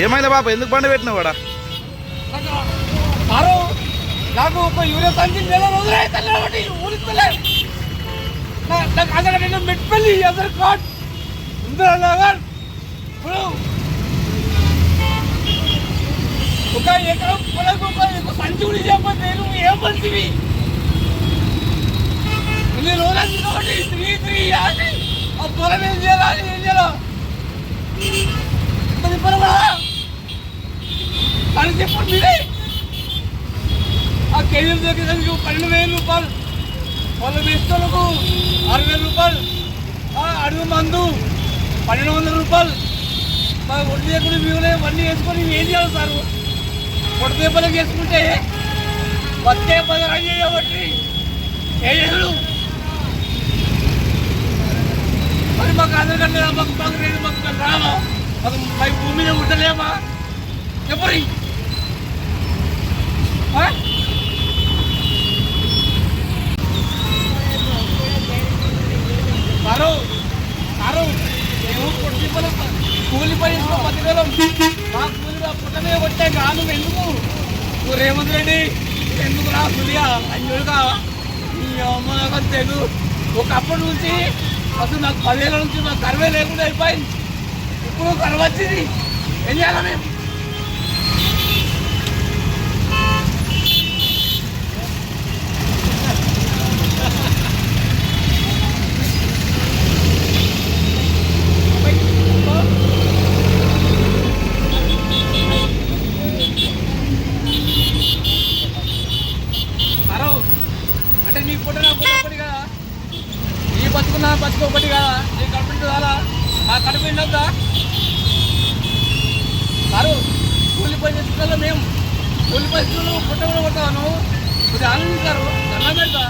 ఏమైంది బాబు? ఎందుకు బండి పెట్టినావు వాడా? నాకు ఒక యూరియా సంచి నెల రోజులు అయితే నాకు నేను మెట్పల్లి ఆధార్ కార్డ్ ఇందిరానగర్ ఇప్పుడు ఒక ఎకరం పొలకు ఒక సంచి కూడా చెప్పండి నేను ఏం మంచివి ఇన్ని రోజులు కాబట్టి త్రీ త్రీ ఆ పొలం ఏం చేయాలి ఏం చేయాలి? అని చెప్పండి. మీరే ఆ కేజీలు దగ్గరకు పన్నెండు వేల రూపాయలు. వాళ్ళ వేస్తులకు ఆరు వేల రూపాయలు. అడుగు మందు పన్నెండు వందల రూపాయలు. మా ఒడ్డు ఎక్కడ మిగిలిన వన్నీ వేసుకొని ఏం చేయాలి సార్? పొట్టు దెబ్బలకు వేసుకుంటే వచ్చే పది రంగు కాబట్టి ఏ చేసుడు మరి మాకు అందరికంటే మాకు మాకు లేదు మాకు రావా మాకు మా భూమి మీద ఉండలేమా? చెప్పరి ఆ? సారు మేము కొట్టి పని కూలి పని చేసుకో బతికలం మా కూలి పుట్టమే కొట్టే కాను ఎందుకు నువ్వు రేవంత్ రెడ్డి ఎందుకు రా పులియా అంజుడుగా నీ అమ్మ తెలు ఒకప్పటి నుంచి అసలు నాకు పదివేల నుంచి నాకు కరువే లేకుండా అయిపోయింది ఇప్పుడు కరువు వచ్చింది ఏం చేయాలి మేము బతుకున్నా ఒకటి కదా? నీ కడుపు కాదా? మా కడుపు ఉండద్దా మరో కూలి పని మేము. కూలి పరిస్థితుల్లో పుట్ట కూడా కొడతావు నువ్వు ఇది ఆనందిస్తారు దండం పెడతా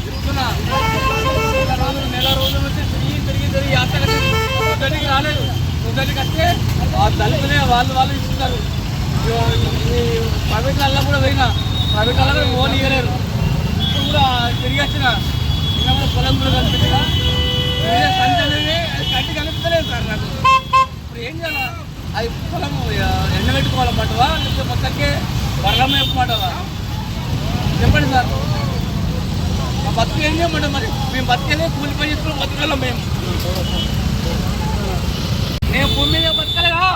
తిరుగుతున్నా నెల రోజుల నుంచి తిరిగి తిరిగి తిరిగి అత్తగట్టి ఉద్దరికి రాలేదు ఉద్దరికి వస్తే ఆ దళితులే వాళ్ళు వాళ్ళు ఇస్తున్నారు ప్రైవేట్ వాళ్ళ కూడా పోయినా. ప్రైవేట్ వాళ్ళ కూడా ఓన్ ఇవ్వలేరు ఇప్పుడు కూడా తిరిగి వచ్చిన. ఇంకా కూడా పొలం కూడా కనిపించిన సంచి అనేది అది కంటి కనిపించలేదు సార్ నాకు. ఇప్పుడు ఏం చేయాలా? అది పొలం ఎండబెట్టుకోవాలి లేకపోతే మొత్తకే వరలం వేపమాటవా చెప్పండి సార్. మా బతుకు ఏం చేయమంటాం మరి? మేము బతికేదే కూలి పని చేసుకుని బతకాలం మేము నేను భూమి మీద బతకలేదా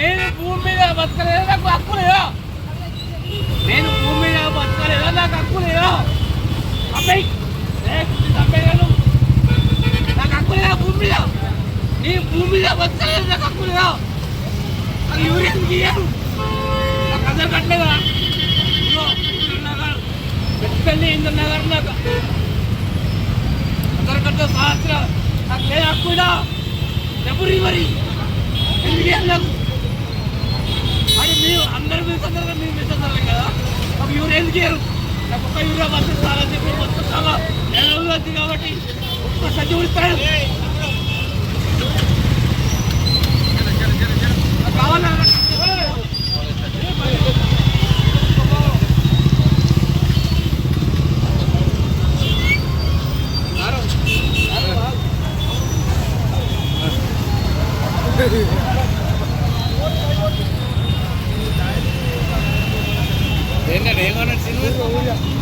నేను భూమి మీద బతకలేదా? నాకు హక్కు లేదా? నేను భూమి మీద బతకలేదా? నాకు హక్కు లేదా? అబ్బాయి అబ్బాయి నాకు హక్కు లేదా భూమి మీద? నేను భూమి మీద బతకలేదు? నాకు హక్కు లేదా? నాకు యూరియన్ గీయరు నాకు అందరు కట్టలేదా ఇదిగో, ఇంద్రనగర్, పెట్టుకెళ్ళి ఇంద్రనగర్ నాకు. అందరు కట్ట సహస్ర నాకు లేదా హక్కు ఇదా ఎవరి మరి ఎందుకు చేయరు నాకు ఒక యూరియా బస్సు చాలా చెప్పి మొత్తం చాలా నెల రోజులు వచ్చింది కాబట్టి ఒక్క సజ్జ ఇస్తాడు కావాలా ఏమన్నా సినిమా